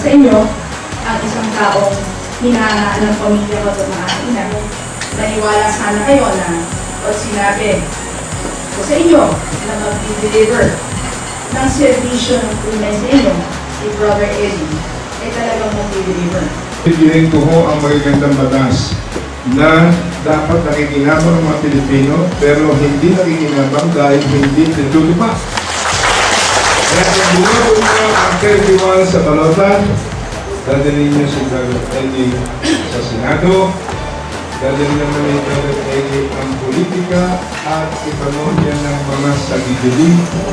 sa inyo ang isang taong hinahangaan ng pamilya ko at mga ina. Naniwala sana kayo na o sinabi ko sa inyo na mag-deliver ng servisyo ng tunay sa inyo si Brother Eddie ay talagang mag-deliver. Piliin ko ho ang magagandang batas na dapat nakikinabang ng mga Pilipino pero hindi nakikinabang dahil hindi natutupad. Bumabog nyo ang 31 sa balotan, dadalhin nyo si Brother Eddie sa Senado, dadalhin naman ni Brother Eddie ang politika at ipanood yan ng mga sagidili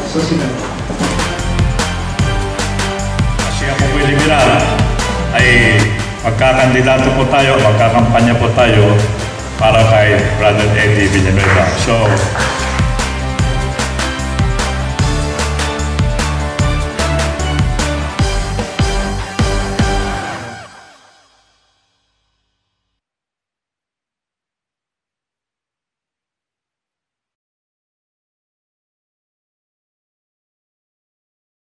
sa Senado. Ako po liberal ay magkakandidato po tayo, magkakampanya po tayo para kay Brother Eddie Villanueva. So,